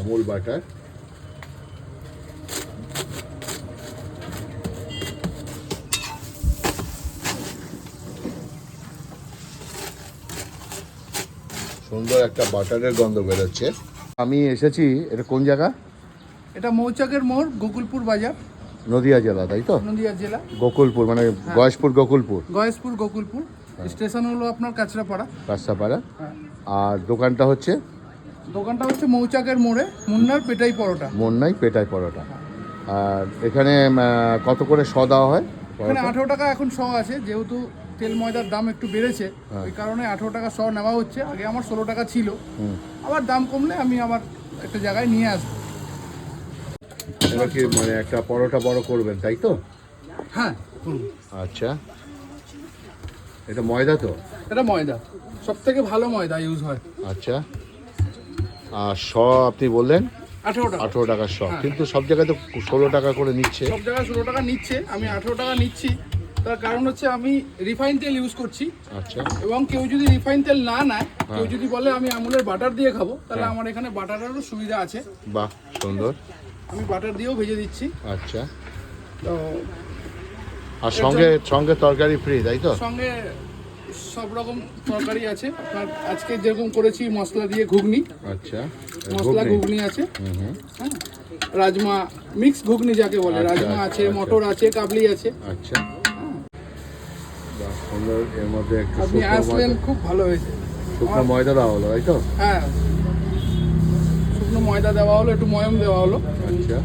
Amul butter. সুন্দর একটা বাটারের গন্ধ বেরোচ্ছে। আমি এসেছি এটা কোন জায়গা? এটা মৌচাকের মোড় গোকুলপুর বাজার। নদিয়া জেলা তাই তো? নদিয়া জেলা। গোকুলপুর মানে গয়েশপুর গোকুলপুর? গয়েশপুর গোকুলপুর। স্টেশন হলো আপনার কাঁচরাপাড়া। কাস্তাপাড়া হ্যাঁ। আর দোকানটা হচ্ছে? দোকানটা হচ্ছে মৌচাকের মোড়ে মুন্নার পেটাই পরোটা। মুন্নাই পেটাই পরোটা। আর এখানে কত করে শ দেওয়া হয়? এখানে আঠেরো টাকা এখন শ আছে যেহেতু তেল ময়দার দাম একটু বেড়েছে হ্যাঁ। ওই কারণে আঠেরো টাকা শ নেওয়া হচ্ছে। আগে আমার ষোলো টাকা ছিল। আবার দাম কমলে আমি আবার একটা জায়গায় নিয়ে আসব। এবার কি মানে একটা পরোটা বড় করবেন তাই তো? হ্যাঁ। আচ্ছা। এটা ময়দা তো? এটা ময়দা। সব থেকে ভালো ময়দা ইউজ হয়। আচ্ছা। আর শ আপনি বললেন? আঠেরো টাকা। শ হ্যাঁ। কিন্তু সব জায়গায় তো ষোলো টাকা করে নিচ্ছে। সব জায়গায় ষোলো টাকা নিচ্ছে আমি আঠেরো টাকা নিচ্ছি। তার কারণ হচ্ছে আমি রিফাইন তেল ইউজ করছি। আচ্ছা। এবং কেউ যদি রিফাইন তেল না নেয় কেউ যদি বলে আমি আমুলের বাটার দিয়ে খাব তাহলে হ্যাঁ। আমার এখানে বাটারেরও সুবিধা আছে। বাহ সুন্দর। আমি বাটার দিয়েও ভেজে দিচ্ছি। আচ্ছা। তো আর সঙ্গে সঙ্গে তরকারি ফ্রি তাই তো? সঙ্গে সব রকম তরকারি আছে। আপনার আজকে যেরকম করেছি মশলা দিয়ে ঘুগনি। আচ্ছা মশলা ঘুগনি। আছে। হ্যাঁ রাজমা মিক্স ঘুগনি যাকে বলে। আচ্ছা, রাজমা আচ্ছা, আছে আচ্ছা। মটর আছে কাবলি আছে। আচ্ছা। সুন্দর এর মধ্যে একটু আপনি আসলেন খুব ভালো হয়েছে। শুকনো ময়দা দেওয়া হলো তাই তো? হ্যাঁ। শুকনো ময়দা দেওয়া হলো একটু ময়ম দেওয়া হলো। আচ্ছা।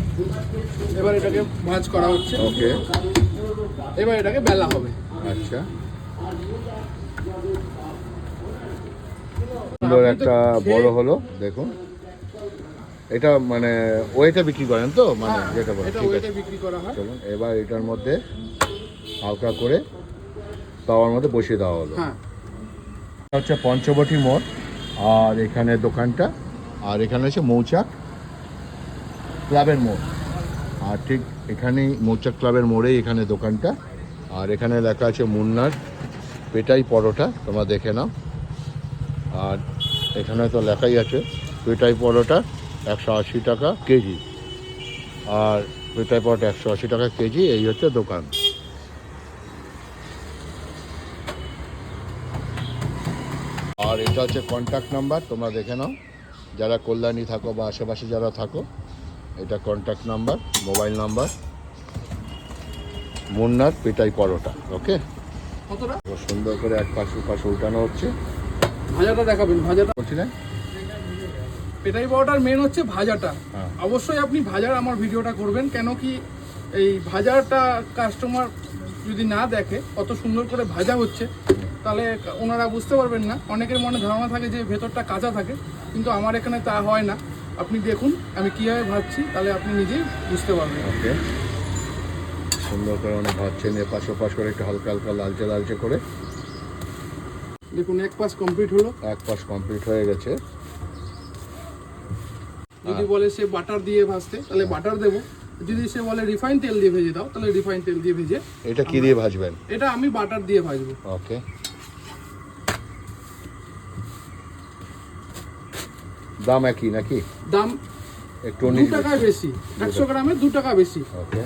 এবার এটাকে ভাজ করা হচ্ছে। ওকে। এবার এটাকে বেলা হবে। আচ্ছা। সুন্দর একটা বড় হলো দেখুন। এটা মানে ওয়েটে বিক্রি করেন তো? মানে হ্যাঁ, যেটা বলে ঠিক আছে। চলুন এবার এটার মধ্যে হালকা করে তাওয়ার মধ্যে বসিয়ে দেওয়া হলো। হ্যাঁ। হচ্ছে পঞ্চবটি মোড় আর এখানে দোকানটা আর এখানে হচ্ছে মৌচাক ক্লাবের মোড়। আর ঠিক এখানেই মৌচাক ক্লাবের মোড়েই এখানে দোকানটা আর এখানে লেখা আছে মুন্নার পেটাই পরোটা, তোমরা দেখে নাও। আর এখানে তো লেখাই আছে পেটাই পরোটা একশো আশি টাকা কেজি। আর পেটাই পরোটা একশো আশি টাকা কেজি, এই হচ্ছে দোকান। আর এটা হচ্ছে কন্ট্যাক্ট নাম্বার তোমরা দেখে নাও। যারা কল্যাণী থাকো বা আশেপাশে যারা থাকো, এটা কন্ট্যাক্ট নাম্বার মোবাইল নাম্বার মুন্নার পেটাই পরোটা ওকে কতটা? সুন্দর করে এক পাশে পাশে উল্টানো হচ্ছে। ভাজাটা দেখাবেন ভাজাটা। বলছিলেন পেটাই পাউডার মেন হচ্ছে ভাজাটা। হ্যাঁ। অবশ্যই আপনি ভাজার আমার ভিডিওটা করবেন কেন কি এই ভাজাটা কাস্টমার যদি না দেখে কত সুন্দর করে ভাজা হচ্ছে তাহলে ওনারা বুঝতে পারবেন না। অনেকের মনে ধারণা থাকে যে ভেতরটা কাঁচা থাকে কিন্তু আমার এখানে তা হয় না। আপনি দেখুন আমি কীভাবে ভাজছি তাহলে আপনি নিজেই বুঝতে পারবেন। ওকে সুন্দর করে অনেক ভাবছেন এপাশ ওপাশ করে একটু হালকা হালকা লালচে লালচে করে। দেখুন এক পাশ কমপ্লিট হলো। এক পাশ কমপ্লিট হয়ে গেছে। যদি বলে সে বাটার দিয়ে ভাজতে তাহলে বাটার দেবো। যদি সে বলে রিফাইন তেল দিয়ে ভেজে দাও তাহলে রিফাইন তেল দিয়ে ভেজে এটা কি দিয়ে ভাজবেন? এটা আমি বাটার দিয়ে ভাজবো। ওকে দাম একই নাকি? দাম একটু দু টাকায় বেশি। একশো গ্রামে দু টাকা বেশি। ওকে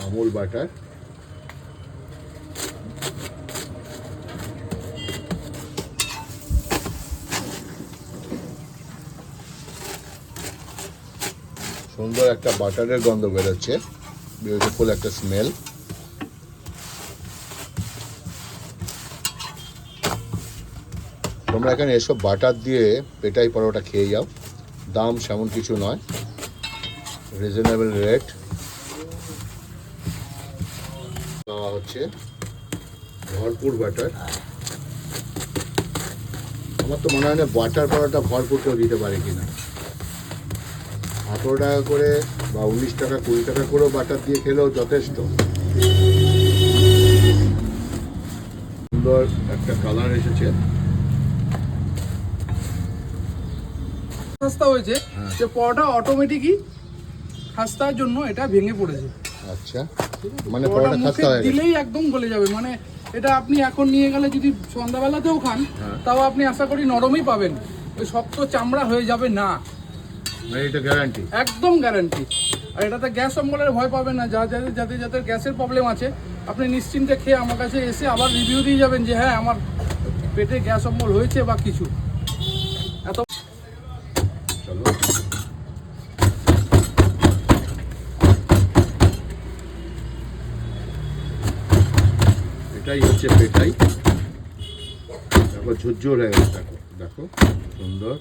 আমুল বাটার সুন্দর একটা বাটারের গন্ধ বেরোচ্ছে বিউটিফুল একটা স্মেল তোমরা এখানে এসব বাটার দিয়ে পেটাই পরোটা খেয়ে যাও। দাম সেমন কিছু নয়। রিজনেবল রেট দেওয়া হচ্ছে ভরপুর বাটার। আমার তো মনে হয় না বাটার পরোটা ভরপুর কেউ দিতে পারে কিনা। আঠেরো টাকা করে বা উনিশ টাকা, কুড়ি টাকা করেও বাটার দিয়ে খেলেও যথেষ্ট। সুন্দর একটা কালার এসেছে। খাস্তা হয়েছে হ্যাঁ। যে পরোটা অটোমেটিকই খাস্তার জন্য এটা ভেঙে পড়েছে। আচ্ছা। মানে পরোটা খাস্তা হয়ে দিলেই একদম গলে যাবে। মানে এটা আপনি এখন নিয়ে গেলে যদি সন্ধ্যাবেলাতেও খান হ্যাঁ। তাও আপনি আশা করি নরমই পাবেন। ওই শক্ত চামড়া হয়ে যাবে না। মানে এটা গ্যারান্টি একদম গ্যারান্টি আর এটাতে গ্যাস অম্বলের ভয় পাবেন না। যা যাদের যাদের যাদের গ্যাসের প্রবলেম আছে আপনি নিশ্চিন্তে খেয়ে আমার কাছে এসে আবার রিভিউ দিয়ে যাবেন যে হ্যাঁ আমার পেটে গ্যাস অম্বল হয়েছে বা কিছু। চলো। এটাই হচ্ছে পেটাই। দেখো ঝুরঝুর হয়ে গেছে দেখো দেখো সুন্দর।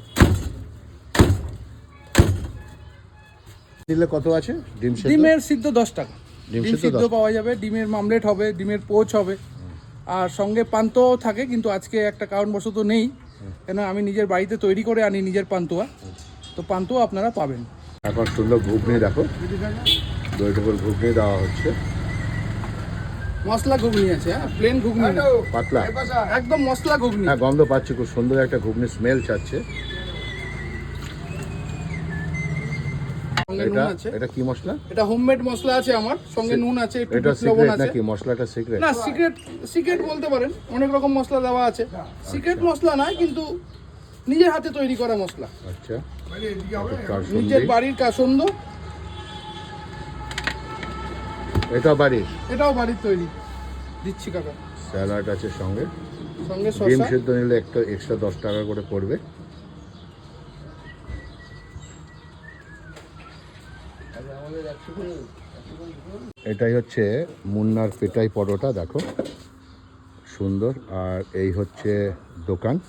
নিলে কত আছে? ডিম সেদ্ধ? ডিমের সিদ্ধ দশ টাকা। ডিম সিদ্ধ সিদ্ধ 10 পাওয়া যাবে ডিমের মামলেট হবে ডিমের পোচ হবে। আর সঙ্গে পান্তুয়াও থাকে কিন্তু আজকে একটা কারণবশত নেই। কেন আমি নিজের বাড়িতে তৈরি করে আনি নিজের পান্তুয়া। তো পান্তুয়া আপনারা পাবেন। এখন সুন্দর ঘুগনি দেখো। দই টুকুর ঘুগনি দেওয়া হচ্ছে। মশলা ঘুগনি আছে হ্যাঁ? প্লেন ঘুগনি পাতলা। একদম মশলা ঘুগনি। হ্যাঁ গন্ধ পাচ্ছি খুব সুন্দর একটা ঘুগনি স্মেল ছাড়ছে সঙ্গে এটা আছে। এটা কি মশলা? এটা হোমমেড মশলা আছে আমার সঙ্গে নুন আছে একটু এটা সিক্রেট আছে। নাকি? মশলাটা সিক্রেট না সিক্রেট সিক্রেট বলতে পারেন অনেক রকম মশলা দেওয়া আছে। সিক্রেট মশলা নয় কিন্তু নিজের হাতে তৈরি করা মশলা। আচ্ছা। নিজের। বাড়ির কাসন্দ। এটা বাড়ির? এটাও বাড়ির তৈরি। দিচ্ছি কাকা। স্যালাড আছে সঙ্গে। সঙ্গে ডিম শসা সেদ্ধ নিলে একটা এক্সট্রা দশ টাকা করে পড়বে। এটাই হচ্ছে মুন্নার পেটাই পরোটা দেখো। সুন্দর। আর এই হচ্ছে দোকান।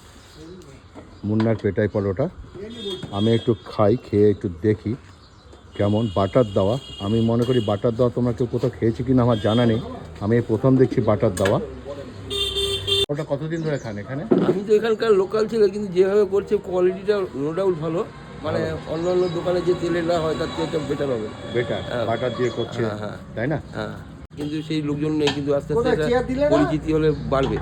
মুন্নার পেটাই পরোটা। আমি একটু খাই খেয়ে একটু দেখি কেমন বাটার দেওয়া। আমি মনে করি বাটার দেওয়া তোমরা কেউ কোথাও খেয়েছি কি না আমার জানা নেই। আমি প্রথম দেখছি বাটার দেওয়া। ওটা কতদিন ধরে খান এখানে? আমি তো এখানকার লোকাল ছিল কিন্তু যেভাবে করছে কোয়ালিটিটা নো ডাউট ভালো। মানে অন্য অন্য দোকানে যে তেলেটা হয় তার থেকে এটা বেটার হবে। বেটার হ্যাঁ। বাটার দিয়ে করছে হ্যাঁ, হ্যাঁ। তাই না? হ্যাঁ। কিন্তু সেই লোকজন নেই কিন্তু আস্তে আস্তে এটা পরিচিতি হলে বাড়বে।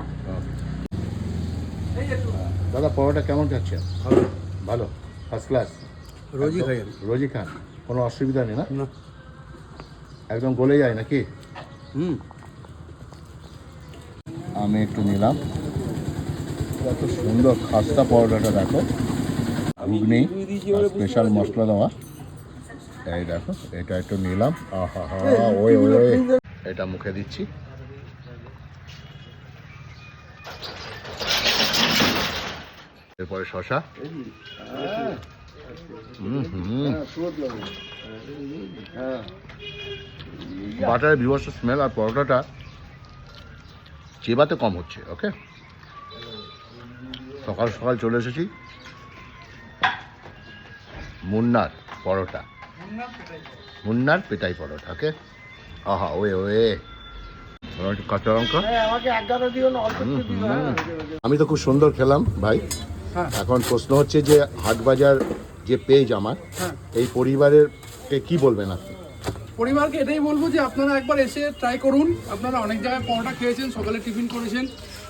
দাদা পরোটা কেমন খাচ্ছেন ভালো। ভালো? ফার্স্ট ক্লাস রোজই খাই রোজই খান? কোনো অসুবিধা নেই না? একদম গলে যায় নাকি? হুম। আমি একটু নিলাম। কত সুন্দর খাস্তা পরোটাটা দেখো। ঘুগনি স্পেশাল মশলা দেওয়া। এই দেখো এটা একটু নিলাম। আহা হা ওই ওই। এটা মুখে দিচ্ছি। এরপরে শশা। হুম হুম। বাটারের বিভৎস স্মেল আর পরোটাটা চেবাতে কম হচ্ছে ওকে সকাল সকাল চলে এসেছি। মুন্নার পরোটা। মুন্নার পেটাই পরোটা ওকে আহা ওয়ে ওয়ে। কাঁচা লঙ্কা। হুম। আমি তো খুব সুন্দর খেলাম ভাই। হ্যাঁ এখন প্রশ্ন হচ্ছে যে হাটবাজার যে পেজ আমার হ্যাঁ। এই পরিবারের কে কি বলবেন আপনি? পরিবারকে এটাই বলব যে আপনারা একবার এসে ট্রাই করুন। আপনারা অনেক জায়গায় পরোটা খেয়েছেন সকালে টিফিন করেছেন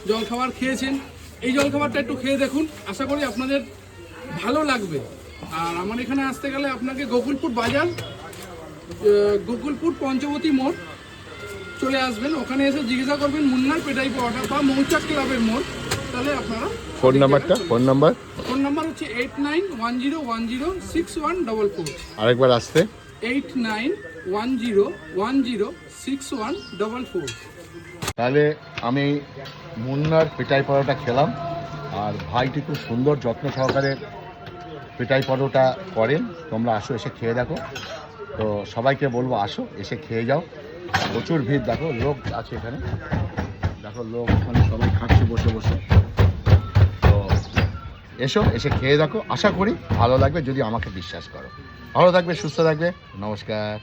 জলখাবার খেয়েছেন। এই জলখাবারটা একটু খেয়ে দেখুন। আশা করি আপনাদের ভালো লাগবে। আর আমার এখানে আসতে গেলে আপনাকে গোকুলপুর বাজার গোকুলপুর পঞ্চবতী মোড় চলে আসবেন। ওখানে এসে জিজ্ঞাসা করবেন মুন্নার পেটাই পরোটা বা মৌচাক ক্লাবের মোড়। তাহলে আপনারা ফোন নাম্বারটা? Phone number? ফোন নাম্বার হচ্ছে eight nine one zero one zero six one double four. আরেকবার আসতে। Eight nine one zero one zero six one double four. তাহলে আমি মুন্নার পেটাই পরোটা খেলাম। আর ভাইটি খুব সুন্দর যত্ন সহকারে পেটাই পরোটা করেন তোমরা আসো এসে খেয়ে দেখো। তো সবাইকে বলব আসো এসে খেয়ে যাও। প্রচুর ভিড় দেখো লোক আছে এখানে। দেখো লোক ওখানে সবাই খাচ্ছে বসে বসে। এসো, এসে খেয়ে দেখো। আশা করি ভালো লাগবে, যদি আমাকে বিশ্বাস করো। ভালো থাকবে, সুস্থ থাকবে। নমস্কার।